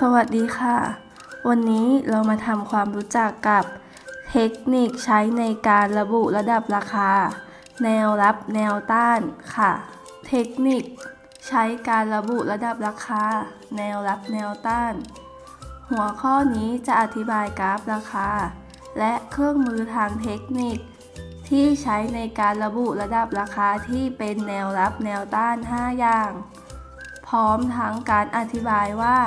สวัสดีค่ะ วันนี้เรามาทำความรู้จักกับเทคนิคใช้ในการระบุระดับราคา แนวรับแนวต้านค่ะ เทคนิค ใช้การระบุระดับราคา แนวรับแนวต้าน หัวข้อนี้จะอธิบายกราฟราคา และเครื่องมือทางเทคนิค ที่ใช้ในการระบุระดับราคาที่เป็นแนวรับแนวต้าน 5 อย่าง พร้อมทั้งการอธิบายว่า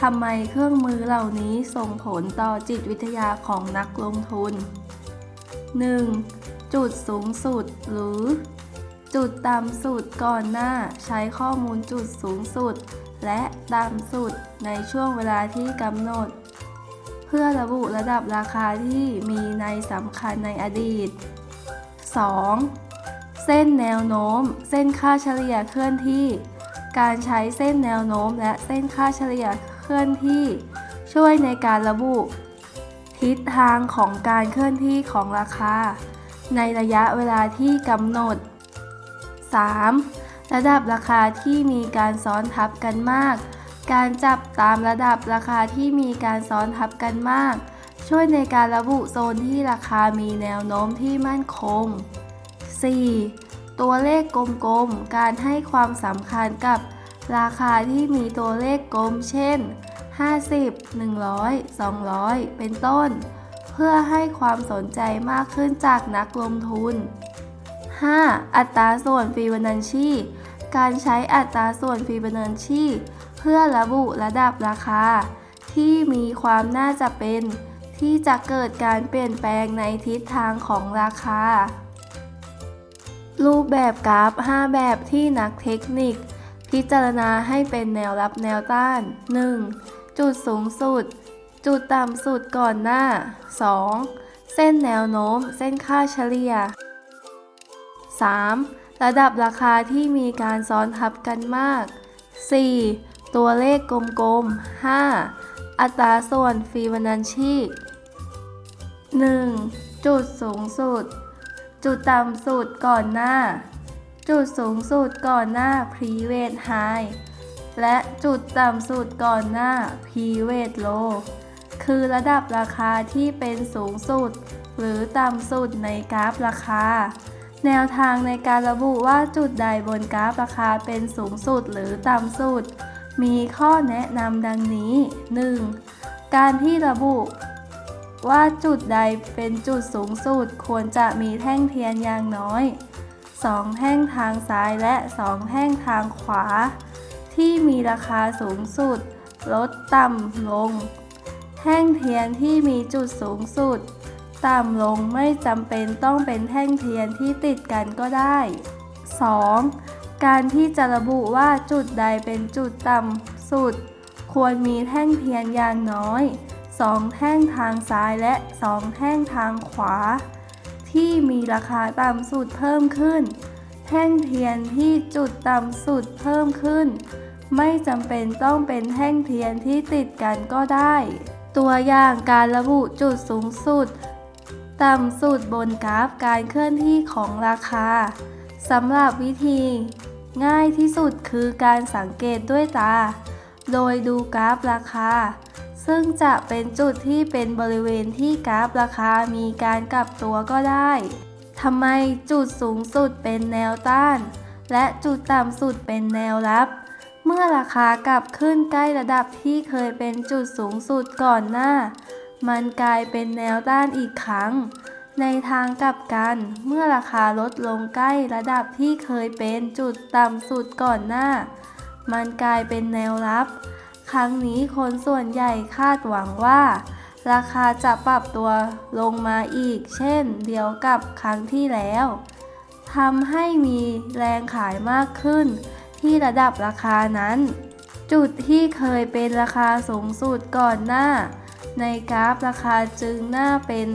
ทำไมเครื่องมือเหล่านี้ส่งผลต่อจิตวิทยาของนักลงทุน 1. จุดสูงสุดหรือ จุดต่ำสุดก่อนหน้าใช้ข้อมูลจุดสูงสุด และต่ำสุดในช่วงเวลาที่กำหนด เพื่อระบุระดับราคาที่มีในสำคัญในอดีต 2. เส้นแนวโน้ม เส้นค่าเฉลี่ยเคลื่อนที่ การใช้เส้นแนวโน้มและเส้นค่าเฉลี่ยเค ลื่อนที่ ช่วยในการระบุ ทิศทางของการเคลื่อนที่ของราคา ในระยะเวลาที่กำหนด 3. ระดับราคาที่มีการซ้อนทับกันมาก การจับตามระดับราคาที่มีการซ้อนทับกันมาก ช่วยในการระบุโซนที่ราคามีแนวโน้มที่มั่นคง 4. ตัวเลขกลมๆ การให้ความสำคัญกับราคาที่มีตัวเลขกลม เช่น 50 100 200 เป็นต้น เพื่อให้ความสนใจมากขึ้นจากนักลงทุน 5. อัตราส่วนฟีบานัชชี การใช้อัตราส่วนฟีบานัชชี เพื่อระบุระดับราคา ที่มีความน่าจะเป็น ที่จะเกิดการเปลี่ยนแปลงในทิศทางของราคา รูปแบบกราฟ 5 แบบที่นักเทคนิคพิจารณาให้เป็นแนวรับแนวต้าน 1. จุดสูงสุด จุดต่ำสุดก่อนหน้า 2. เส้นแนวโน้ม เส้นค่าเฉลี่ย 3. ระดับราคาที่มีการซ้อนทับกันมาก 4. ตัวเลขกลมๆ 5. อัตราส่วนฟีบานัชชี 1. จุดสูงสุด จุดต่ำสุดก่อนหน้า จุดสูงสุดก่อนหน้า previous high และจุดต่ำสุดก่อนหน้า previous low คือระดับราคาที่เป็นสูงสุด หรือต่ำสุดในกราฟราคา แนวทางในการระบุว่าจุดใดบนกราฟราคาเป็นสูงสุดหรือต่ำสุด มีข้อแนะนำดังนี้ 1. การที่ระบุว่าจุดใดเป็นจุดสูงสุดควรจะมีแท่งเทียนอย่างน้อย 2 แท่งทางซ้ายและ 2 แท่งทางขวา ที่มีราคาสูงสุด ลดต่ำลง แท่งเทียนที่มีจุดสูงสุด ต่ำลงไม่จำเป็นต้องเป็นแท่งเทียนที่ติดกันก็ได้ 2. การที่จะระบุว่าจุดใดเป็นจุดต่ำสุด ควรมีแท่งเทียนอย่างน้อย 2 แท่งทางซ้ายและ 2 แท่งทางขวา ที่มีราคาต่ำสุดเพิ่มขึ้น แท่งเทียนที่จุดต่ำสุดเพิ่มขึ้น ไม่จำเป็นต้องเป็นแท่งเทียนที่ติดกันก็ได้ ตัวอย่างการระบุจุดสูงสุด ต่ำสุดบนกราฟการเคลื่อนที่ของราคาสำหรับวิธี ง่ายที่สุดคือการสังเกตด้วยตา โดยดูกราฟราคา ซึ่งจะเป็นจุดที่เป็นบริเวณที่กราฟราคามีการกลับตัวก็ได้ ทำไมจุดสูงสุดเป็นแนวต้าน และจุดต่ำสุดเป็นแนวรับ เมื่อราคากลับขึ้นใกล้ระดับที่เคยเป็นจุดสูงสุดก่อนหน้า มันกลายเป็นแนวต้านอีกครั้ง ในทางกลับกัน เมื่อราคาลดลงใกล้ระดับที่เคยเป็นจุดต่ำสุดก่อนหน้า มันกลายเป็นแนวรับ ครั้งนี้คนส่วนใหญ่คาดหวังว่า ราคาจะปรับตัวลงมาอีก เช่นเดียวกับครั้งที่แล้วทำให้มีแรงขายมากขึ้น ที่ระดับราคานั้น จุดที่เคยเป็นราคาสูงสุดก่อนหน้า ในกราฟราคาจึงน่าเป็น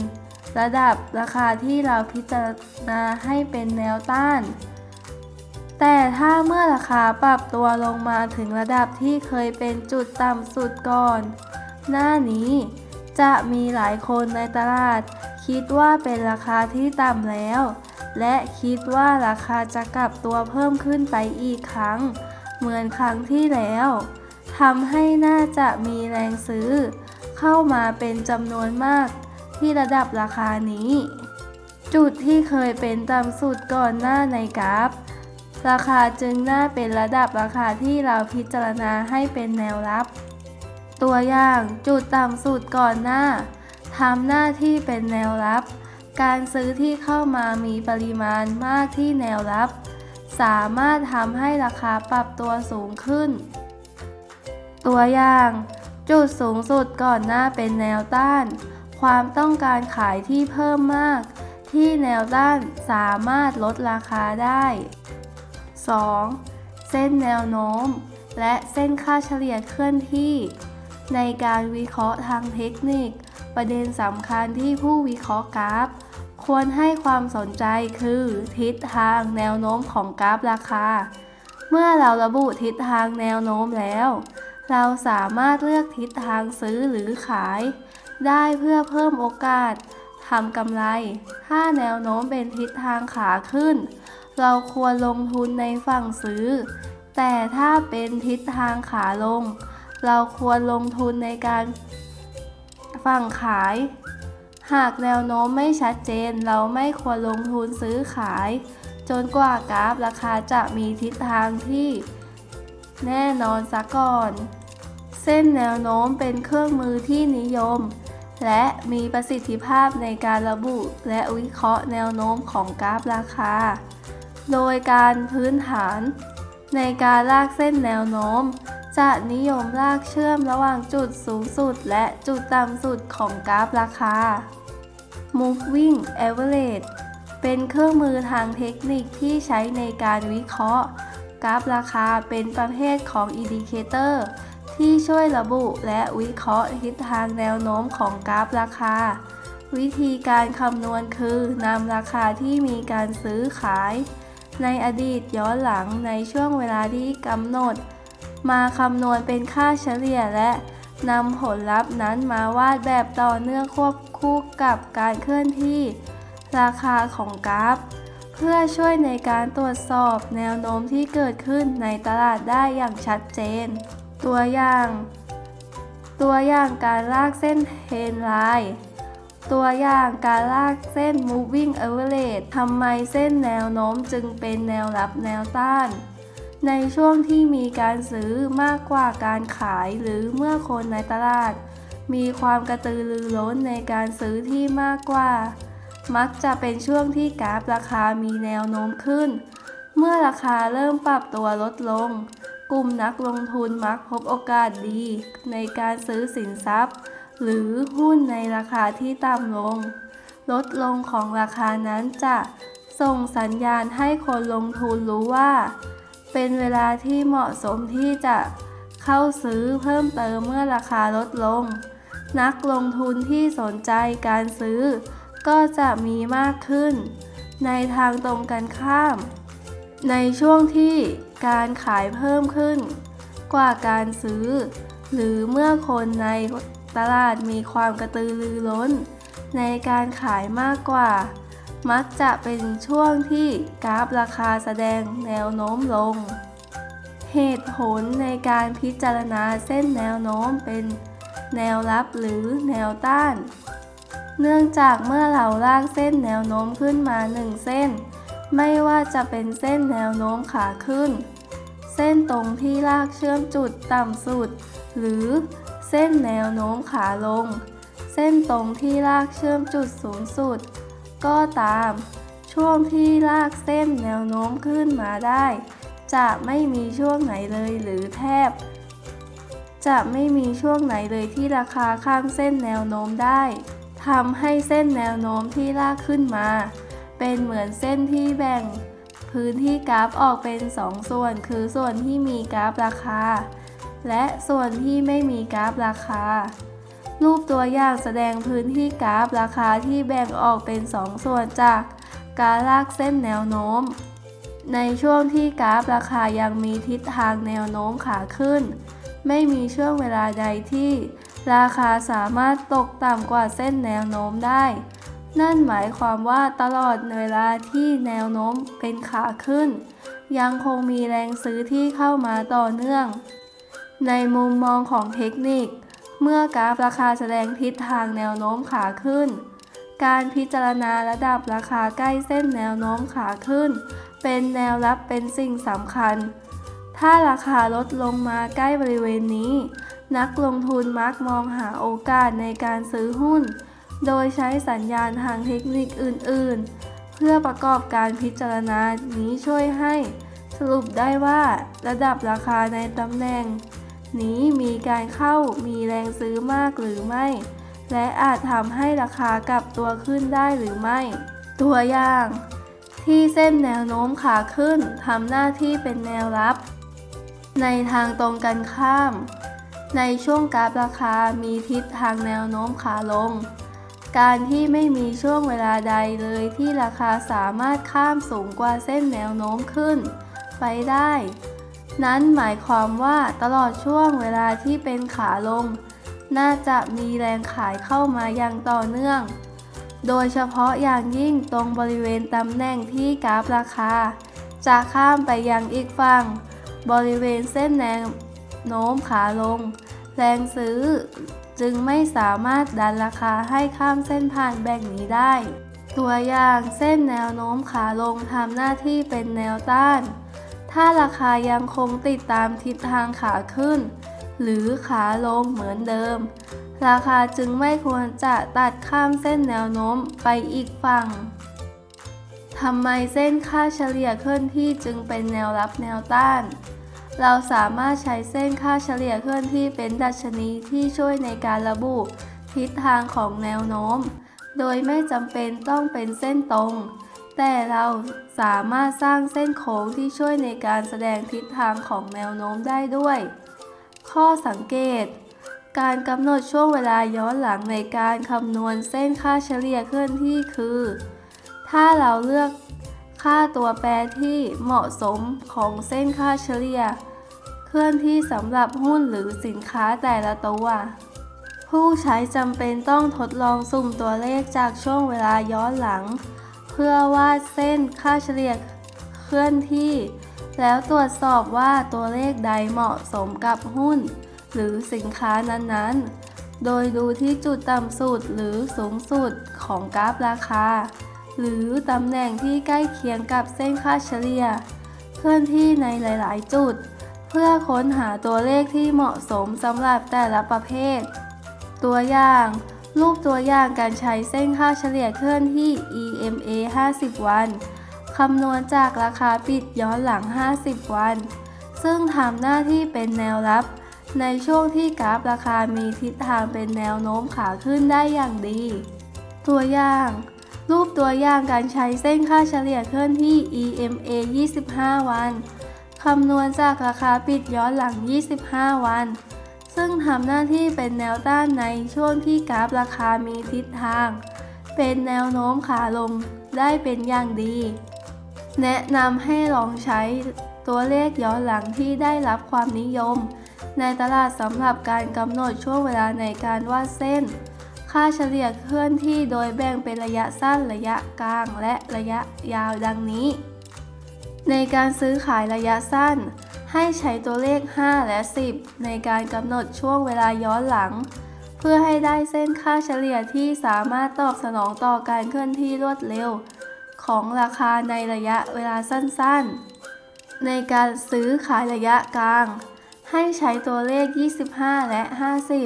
ระดับราคาที่เราพิจารณาให้เป็นแนวต้าน แต่ถ้าเมื่อราคาปรับตัวลงมาถึงระดับที่เคยเป็นจุดต่ำสุดก่อน หน้านี้ จะมีหลายคนในตลาด คิดว่าเป็นราคาที่ต่ำแล้ว และคิดว่าราคาจะกลับตัวเพิ่มขึ้นไปอีกครั้ง เหมือนครั้งที่แล้วทำให้น่าจะมีแรงซื้อ เข้ามาเป็นจำนวนมาก ที่ระดับราคานี้ จุดที่เคยเป็นต่ำสุดก่อนหน้าในกราฟ ราคาจึงน่าเป็นระดับราคาที่เราพิจารณาให้เป็นแนวรับ ตัวอย่างจุดต่ำสุดก่อนหน้าทำหน้าที่เป็นแนวรับ การซื้อที่เข้ามามีปริมาณมากที่แนวรับ สามารถทำให้ราคาปรับตัวสูงขึ้น ตัวอย่าง จุดสูงสุดก่อนหน้าเป็นแนวต้าน ความต้องการขายที่เพิ่มมาก ที่แนวต้านสามารถลดราคาได้ 2. เส้นแนวโน้ม และเส้นค่าเฉลี่ยเคลื่อนที่ ในการวิเคราะห์ทางเทคนิค ประเด็นสำคัญที่ผู้วิเคราะห์กราฟ ควรให้ความสนใจคือทิศทางแนวโน้มของกราฟราคา เมื่อเราระบุทิศทางแนวโน้มแล้ว เราสามารถเลือกทิศทางซื้อหรือขาย ได้เพื่อเพิ่มโอกาสทำกำไร ถ้าแนวโน้มเป็นทิศทางขาขึ้น เราควรลงทุนในฝั่งซื้อ แต่ถ้าเป็นทิศทางขาลง เราควรลงทุนในการฝั่งขาย หากแนวโน้มไม่ชัดเจน เราไม่ควรลงทุนซื้อขาย จนกว่ากราฟราคาจะมีทิศทางที่แน่นอนซะก่อน เส้นแนวโน้มเป็นเครื่องมือที่นิยม และมีประสิทธิภาพในการระบุ และวิเคราะห์แนวโน้มของกราฟราคา โดยการพื้นฐาน ในการลากเส้นแนวโน้ม จะนิยมลากเชื่อมระหว่างจุดสูงสุดและจุดต่ำสุดของกราฟราคา Moving Average เป็นเครื่องมือทางเทคนิคที่ใช้ในการวิเคราะห์ กราฟราคาเป็นประเภทของอินดิเคเตอร์ที่ช่วยระบุและวิเคราะห์ทิศทางแนวโน้มของกราฟราคา วิธีการคำนวณคือนำราคาที่มีการซื้อขาย ในอดีตย้อนหลังในช่วงเวลาที่กำหนด มาคำนวณเป็นค่าเฉลี่ยและนำผลลัพธ์นั้นมาวาดแบบต่อเนื่องควบคู่กับการเคลื่อนที่ ราคาของกราฟ เพื่อช่วยในการตรวจสอบแนวโน้มที่เกิดขึ้นในตลาดได้อย่างชัดเจน ตัวอย่าง ตัวอย่างการลากเส้นเทรนไลน์ตัวอย่างการลากเส้น moving average ทำไมเส้นแนวโน้มจึงเป็นแนวรับแนวต้าน ในช่วงที่มีการซื้อมากกว่าการขายหรือเมื่อคนในตลาด มีความกระตือรือร้นในการซื้อที่มากกว่า มักจะเป็นช่วงที่กราฟราคามีแนวโน้มขึ้น เมื่อราคาเริ่มปรับตัวลดลง กลุ่มนักลงทุนมักพบโอกาสดี ในการซื้อสินทรัพย์ หรือหุ้นในราคาที่ต่ำลง ลดลงของราคานั้นจะส่งสัญญาณให้คนลงทุนรู้ว่า เป็นเวลาที่เหมาะสมที่จะเข้าซื้อเพิ่มเติมเมื่อราคาลดลง นักลงทุนที่สนใจการซื้อ ก็จะมีมากขึ้น ในทางตรงกันข้าม ในช่วงที่การขายเพิ่มขึ้น กว่าการซื้อ หรือเมื่อคนในตลาดมีความกระตือรือร้น ในการขายมากกว่า มักจะเป็นช่วงที่กราฟราคาแสดงแนวโน้มลง เหตุผลในการพิจารณาเส้นแนวโน้มเป็นแนวรับหรือแนวต้าน เนื่องจากเมื่อเราลากเส้นแนวโน้มขึ้นมาหนึ่งเส้น ไม่ว่าจะเป็นเส้นแนวโน้มขาขึ้น เส้นตรงที่ลากเชื่อมจุดต่ำสุด หรือเส้นแนวโน้มขาลง เส้นตรงที่ลากเชื่อมจุดสูงสุด ก็ตาม ช่วงที่ลากเส้นแนวโน้มขึ้นมาได้ จะไม่มีช่วงไหนเลยหรือแทบ จะไม่มีช่วงไหนเลยที่ราคาข้ามเส้นแนวโน้มได้ทำให้เส้นแนวโน้มที่ลากขึ้นมา เป็นเหมือนเส้นที่แบ่ง พื้นที่กราฟออกเป็น 2 ส่วน คือส่วนที่มีกราฟราคา และส่วนที่ไม่มีกราฟราคา รูปตัวอย่างแสดงพื้นที่กราฟราคาที่แบ่งออกเป็น 2 ส่วนจากการลากเส้นแนวโน้ม ในช่วงที่กราฟราคายังมีทิศทางแนวโน้มขาขึ้น ไม่มีช่วงเวลาใดที่ ราคาสามารถตกต่ำกว่าเส้นแนวโน้มได้ นั่นหมายความว่าตลอดเวลาที่แนวโน้มเป็นขาขึ้น ยังคงมีแรงซื้อที่เข้ามาต่อเนื่อง ในมุมมองของเทคนิค เมื่อกราฟราคาแสดงทิศทางแนวโน้มขาขึ้น การพิจารณาระดับราคาใกล้เส้นแนวโน้มขาขึ้น เป็นแนวรับเป็นสิ่งสำคัญ ถ้าราคาลดลงมาใกล้บริเวณนี้ นักลงทุนมักมองหาโอกาสในการซื้อหุ้น โดยใช้สัญญาณทางเทคนิคอื่น ๆ เพื่อประกอบการพิจารณานี้ช่วยให้ สรุปได้ว่า ระดับราคาในตำแหน่ง นี้มีการเข้ามีแรงซื้อมากหรือไม่ และอาจทำให้ราคากลับตัวขึ้นได้หรือไม่ ตัวอย่าง ที่เส้นแนวโน้มขาขึ้นทำหน้าที่เป็นแนวรับ ในทางตรงกันข้าม ในช่วงกราฟราคามีทิศทางแนวโน้มขาลง การที่ไม่มีช่วงเวลาใดเลยที่ราคาสามารถข้ามสูงกว่าเส้นแนวโน้มขึ้น ไปได้ นั้นหมายความว่าตลอดช่วงเวลาที่เป็นขาลง น่าจะมีแรงขายเข้ามาอย่างต่อเนื่อง โดยเฉพาะอย่างยิ่งตรงบริเวณตำแหน่งที่กราฟราคา จะข้ามไปยังอีกฝั่ง บริเวณเส้นแนวโน้มขาลง แรงซื้อจึงไม่สามารถดันราคาให้ข้ามเส้นผ่านแบ่งนี้ได้ ตัวอย่างเส้นแนวโน้มขาลงทำหน้าที่เป็นแนวต้าน ถ้าราคายังคงติดตามทิศทางขาขึ้น หรือขาลงเหมือนเดิม ราคาจึงไม่ควรจะตัดข้ามเส้นแนวโน้มไปอีกฝั่งทำไมเส้นค่าเฉลี่ยเคลื่อนที่จึงเป็นแนวรับแนวต้าน เราสามารถใช้เส้นค่าเฉลี่ยเคลื่อนที่เป็นดัชนีที่ช่วยในการระบุทิศทางของแนวโน้ม โดยไม่จำเป็นต้องเป็นเส้นตรง แต่เราสามารถสร้างเส้นโค้งที่ช่วยในการแสดงทิศทางของแนวโน้มได้ด้วย ข้อสังเกต การกำหนดช่วงเวลาย้อนหลังในการคำนวณเส้นค่าเฉลี่ยเคลื่อนที่คือ ถ้าเราเลือกค่าตัวแปรที่เหมาะสมของเส้นค่าเฉลี่ย เคลื่อนที่สำหรับหุ้นหรือสินค้าแต่ละตัว ผู้ใช้จำเป็นต้องทดลองสุ่มตัวเลขจากช่วงเวลาย้อนหลัง พื่อวาดเส้นค่าเฉลี่ยเคลื่อนที่ แล้วตรวจสอบว่าตัวเลขใดเหมาะสมกับหุ้น หรือสินค้านั้นๆ โดยดูที่จุดต่ำสุดหรือสูงสุดของกราฟราคา หรือตำแหน่งที่ใกล้เคียงกับเส้นค่าเฉลี่ย เคลื่อนที่ในหลายๆ จุด เพื่อค้นหาตัวเลขที่เหมาะสมสำหรับแต่ละประเภท ตัวอย่าง รูปตัวอย่างการใช้เส้นค่าเฉลี่ยเคลื่อนที่ EMA 50 วัน คำนวณจากราคาปิดย้อนหลัง 50 วัน ซึ่งทำหน้าที่เป็นแนวรับ ในช่วงที่กราฟราคามีทิศทางเป็นแนวโน้มขาขึ้นได้อย่างดี ตัวอย่าง รูปตัวอย่างการใช้เส้นค่าเฉลี่ยเคลื่อนที่ EMA 25 วัน คำนวณจากราคาปิดย้อนหลัง 25 วัน ซึ่งทำหน้าที่เป็นแนวต้านในช่วงที่กราฟราคามีทิศทาง เป็นแนวโน้มขาลงได้เป็นอย่างดี แนะนำให้ลองใช้ตัวเลขย้อนหลังที่ได้รับความนิยม ในตลาดสำหรับการกำหนดช่วงเวลาในการวาดเส้น ค่าเฉลี่ยเคลื่อนที่โดยแบ่งเป็นระยะสั้นระยะกลางและระยะยาวดังนี้ ในการซื้อขายระยะสั้น ให้ใช้ตัวเลข 5 และ 10 ในการกำหนดช่วงเวลาย้อนหลัง เพื่อให้ได้เส้นค่าเฉลี่ยที่สามารถตอบสนองต่อการเคลื่อนที่รวดเร็ว ของราคาในระยะเวลาสั้นๆ ในการซื้อขายระยะกลาง ให้ใช้ตัวเลข 25 และ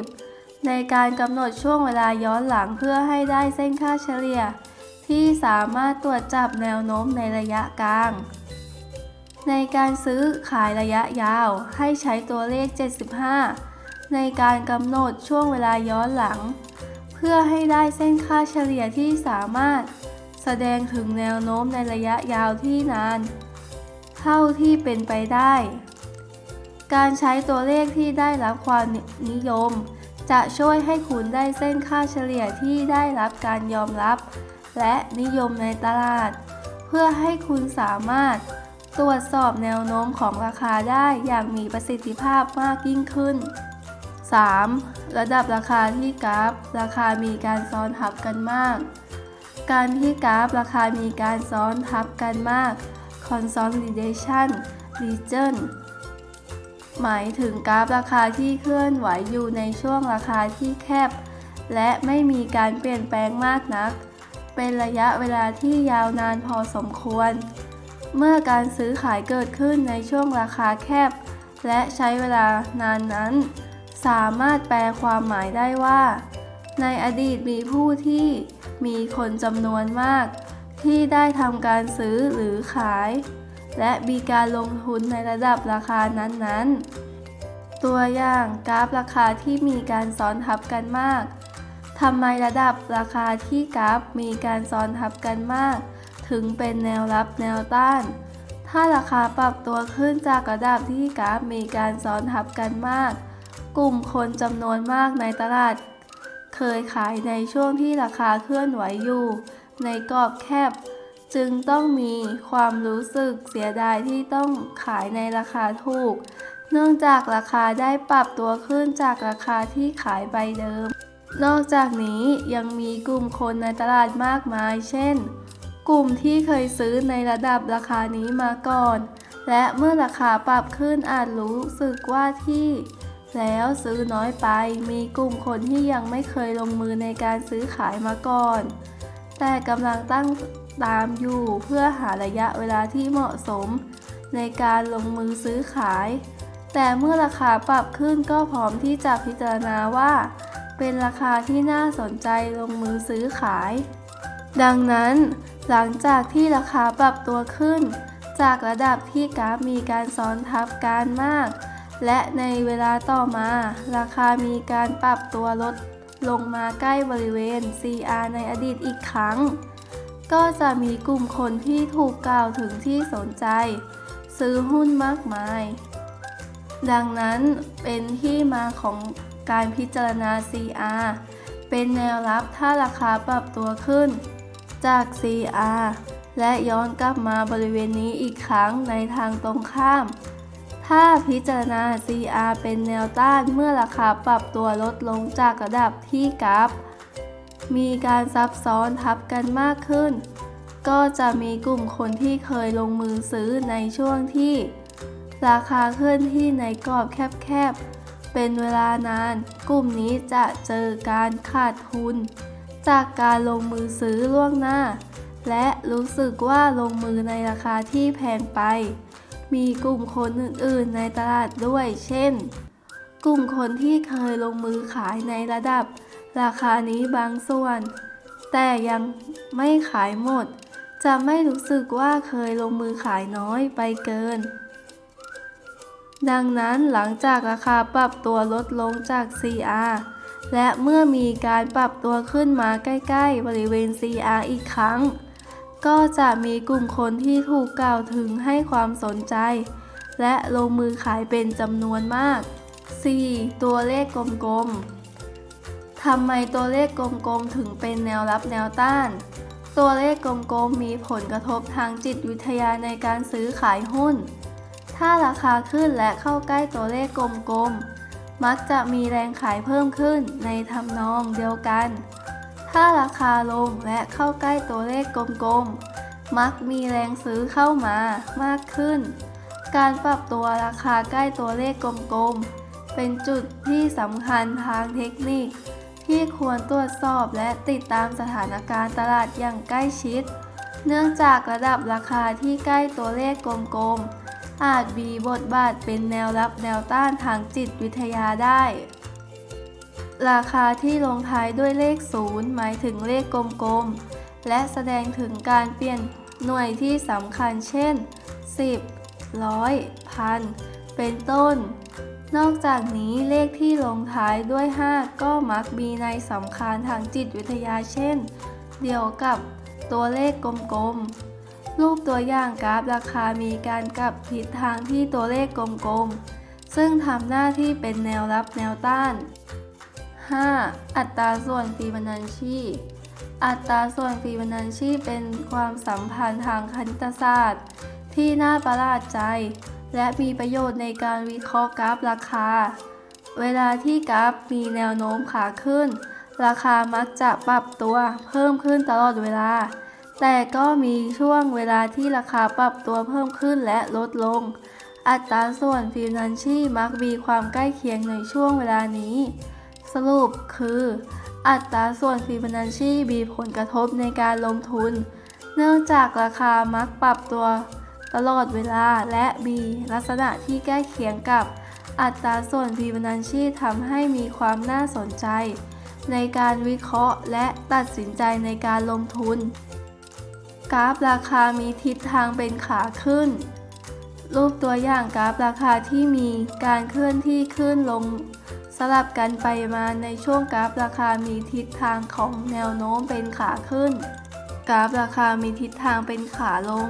50 ในการกำหนดช่วงเวลาย้อนหลังเพื่อให้ได้เส้นค่าเฉลี่ย ที่สามารถตรวจจับแนวโน้มในระยะกลาง ในการซื้อขายระยะยาวให้ใช้ตัวเลข 75 ในการกำหนดช่วงเวลาย้อนหลัง เพื่อให้ได้เส้นค่าเฉลี่ยที่สามารถ แสดงถึงแนวโน้มในระยะยาวที่นาน เท่าที่เป็นไปได้ การใช้ตัวเลขที่ได้รับความนิยม จะช่วยให้คุณได้เส้นค่าเฉลี่ยที่ได้รับการยอมรับ และนิยมในตลาด เพื่อให้คุณสามารถ ตรวจสอบแนวโน้มของราคาได้อย่างมีประสิทธิภาพมากยิ่งขึ้น 3. ระดับราคาที่กราฟ ราคามีการซ้อนทับกันมาก การที่กราฟราคามีการซ้อนทับกันมาก consolidation region หมายถึงกราฟราคาที่เคลื่อนไหวอยู่ในช่วงราคาที่แคบ และไม่มีการเปลี่ยนแปลงมากนัก เป็นระยะเวลาที่ยาวนานพอสมควร เมื่อการซื้อขายเกิดขึ้นในช่วงราคาแคบ และใช้เวลานานนั้น สามารถแปลความหมายได้ว่า ในอดีตมีผู้ที่มีคนจำนวนมาก ที่ได้ทำการซื้อหรือขาย และมีการลงทุนในระดับราคานั้นๆ ตัวอย่างกราฟราคาที่มีการซ้อนทับกันมากทำไมระดับราคาที่กราฟมีการซ้อนทับกันมาก ถึงเป็นแนวรับแนวต้าน ถ้าราคาปรับตัวขึ้นจากระดับที่กราฟมีการซ้อนทับกันมาก กลุ่มคนจำนวนมากในตลาด เคยขายในช่วงที่ราคาเคลื่อนไหวอยู่ ในกรอบแคบ จึงต้องมีความรู้สึกเสียดายที่ต้องขายในราคาถูก เนื่องจากราคาได้ปรับตัวขึ้นจากราคาที่ขายใบเดิมนอกจากนี้ยังมีกลุ่มคนในตลาดมากมาย เช่น กลุ่มที่เคยซื้อในระดับราคานี้มาก่อน และเมื่อราคาปรับขึ้นอาจรู้สึกว่าที่ แล้วซื้อน้อยไป มีกลุ่มคนที่ยังไม่เคยลงมือในการซื้อขายมาก่อน แต่กำลังตั้งตามอยู่เพื่อหาระยะเวลาที่เหมาะสม ในการลงมือซื้อขาย แต่เมื่อราคาปรับขึ้นก็พร้อมที่จะพิจารณาว่า เป็นราคาที่น่าสนใจลงมือซื้อขาย ดังนั้น หลังจากที่ราคาปรับตัวขึ้น จากระดับที่กราฟมีการซ้อนทับกันมาก และในเวลาต่อมา ราคามีการปรับตัวลดลงมาใกล้บริเวณ CR ในอดีตอีกครั้ง ก็จะมีกลุ่มคนที่ถูกกล่าวถึงที่สนใจ ซื้อหุ้นมากมาย ดังนั้นเป็นที่มาของการพิจารณา CR เป็นแนวรับถ้าราคาปรับตัวขึ้น จาก CR และย้อนกลับมาบริเวณนี้อีกครั้งในทางตรงข้าม ถ้าพิจารณา CR เป็นแนวต้านเมื่อราคาปรับตัวลดลงจากระดับที่กราฟ มีการซับซ้อนทับกันมากขึ้น ก็จะมีกลุ่มคนที่เคยลงมือซื้อในช่วงที่ ราคาเคลื่อนที่ในกรอบแคบๆ เป็นเวลานาน กลุ่มนี้จะเจอการขาดทุน จากการลงมือซื้อล่วงหน้า และรู้สึกว่าลงมือในราคาที่แพงไป มีกลุ่มคนอื่นๆในตลาดด้วย เช่น กลุ่มคนที่เคยลงมือขายในระดับ ราคานี้บางส่วน แต่ยังไม่ขายหมด จะไม่รู้สึกว่าเคยลงมือขายน้อยไปเกินดังนั้นหลังจากราคาปรับตัวลดลงจาก CR และเมื่อมีการปรับตัวขึ้นมาใกล้ ๆ บริเวณ CR อีกครั้ง ก็จะมีกลุ่มคนที่ถูกกล่าวถึงให้ความสนใจ และลงมือขายเป็นจำนวนมาก 4. ตัวเลขกลมๆทำไมตัวเลขกลมๆถึงเป็นแนวรับแนวต้าน ตัวเลขกลมๆมีผลกระทบทางจิตวิทยาในการซื้อขายหุ้น ถ้าราคาขึ้นและเข้าใกล้ตัวเลขกลมๆ มักจะมีแรงขายเพิ่มขึ้นในทำนองเดียวกัน ถ้าราคาลงและเข้าใกล้ตัวเลขกลมๆ มักมีแรงซื้อเข้ามามากขึ้น การปรับตัวราคาใกล้ตัวเลขกลมๆ เป็นจุดที่สำคัญทางเทคนิค ที่ควรตรวจสอบและติดตามสถานการณ์ตลาดอย่างใกล้ชิด เนื่องจากระดับราคาที่ใกล้ตัวเลขกลมๆ อาจมีบทบาทเป็นแนวรับแนวต้านทางจิตวิทยาได้ ราคาที่ลงท้ายด้วยเลขศูนย์หมายถึงเลขกลมๆ และแสดงถึงการเปลี่ยนหน่วยที่สำคัญเช่น 10ร้อยพันเป็นต้น นอกจากนี้เลขที่ลงท้ายด้วย 5 ก็มักมีในสำคัญทางจิตวิทยาเช่น เดียวกับตัวเลขกลมๆ รูปตัวอย่างกราฟราคามีการกลับทิศทางที่ตัวเลขกลมๆ ซึ่งทำหน้าที่เป็นแนวรับแนวต้าน 5. อัตราส่วนฟีบานันชีอัตราส่วนฟีบานันชีเป็นความสัมพันธ์ทางคณิตศาสตร์ ที่น่าประหลาดใจ และมีประโยชน์ในการวิเคราะห์กราฟราคา เวลาที่กราฟมีแนวโน้มขาขึ้น ราคามักจะปรับตัวเพิ่มขึ้นตลอดเวลา แต่ก็มีช่วงเวลาที่ราคาปรับตัวเพิ่มขึ้นและลดลง อัตราส่วนฟิบนัชชีมักมีความใกล้เคียงในช่วงเวลานี้ สรุปคือ อัตราส่วนฟิบนัชชีมีผลกระทบในการลงทุน เนื่องจากราคามักปรับตัวตลอดเวลาและมีลักษณะที่ใกล้เคียงกับอัตราส่วนฟิบนัชชีทำให้มีความน่าสนใจ ในการวิเคราะห์และตัดสินใจในการลงทุน กราฟราคามีทิศทางเป็นขาขึ้น รูปตัวอย่างกราฟราคาที่มีการเคลื่อนที่ขึ้นลงสลับกันไปมาในช่วงกราฟราคามีทิศทางของแนวโน้มเป็นขาขึ้น กราฟราคามีทิศทางเป็นขาลง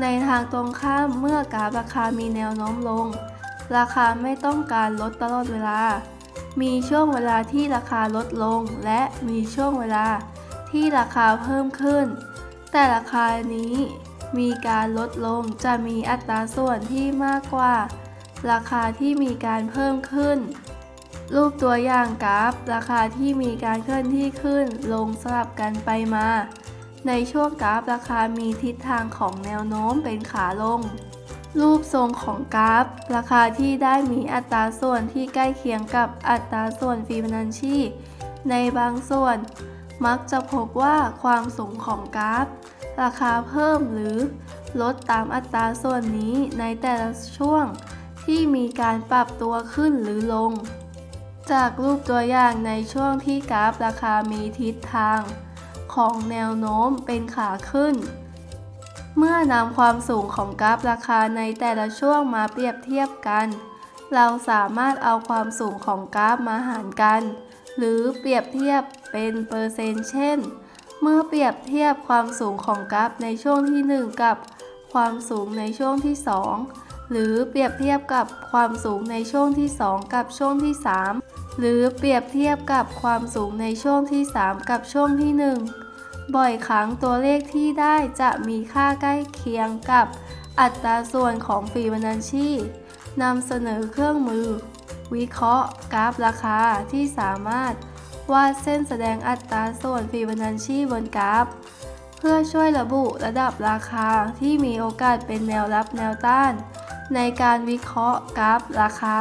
ในทางตรงข้ามเมื่อกราฟราคามีแนวโน้มลง ราคาไม่ต้องการลดตลอดเวลา มีช่วงเวลาที่ราคาลดลง และมีช่วงเวลาที่ราคาเพิ่มขึ้น แต่ราคานี้มีการลดลงจะมีอัตราส่วนที่มากกว่า ราคาที่มีการเพิ่มขึ้น รูปตัวอย่างกราฟ ราคาที่มีการเคลื่อนที่ขึ้น ลงสลับกันไปมา ในช่วงกราฟราคามีทิศทางของแนวโน้มเป็นขาลง รูปทรงของกราฟ ราคาที่ได้มีอัตราส่วนที่ใกล้เคียงกับอัตราส่วนฟิบนัชชีในบางส่วน มักจะพบว่าความสูงของกราฟ ราคาเพิ่มหรือลดตามอัตราส่วนนี้ในแต่ละช่วงที่มีการปรับตัวขึ้นหรือลง จากรูปตัวอย่างในช่วงที่กราฟราคามีทิศทาง ของแนวโน้มเป็นขาขึ้น เมื่อนำความสูงของกราฟราคาในแต่ละช่วงมาเปรียบเทียบกัน เราสามารถเอาความสูงของกราฟมาหารกัน หรือเปรียบเทียบเป็นเปอร์เซนต์เช่น เมื่อเปรียบเทียบความสูงของกราฟในช่วงที่ 1 กับความสูงในช่วงที่ 2 หรือเปรียบเทียบกับความสูงในช่วงที่ 2 กับช่วงที่ 3 หรือเปรียบเทียบกับความสูงในช่วงที่ 3 กับช่วงที่ 1 บ่อยครั้งตัวเลขที่ได้จะมีค่าใกล้เคียงกับอัตราส่วนของฟีบนัชชีนำเสนอเครื่องมือ วิเคราะห์กราฟราคาที่สามารถวาดเส้นแสดงอัตราส่วนฟีบนัชชีบนกราฟ เพื่อช่วยระบุระดับราคาที่มีโอกาสเป็นแนวรับแนวต้าน ในการวิเคราะห์กราฟราคา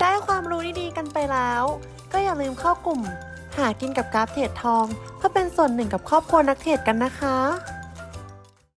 ได้ความรู้ดีๆกันไปแล้ว ก็อย่าลืมเข้ากลุ่ม หากินกับกราฟเทรดทอง เพื่อเป็นส่วนหนึ่งกับครอบครัวนักเทรดกันนะคะ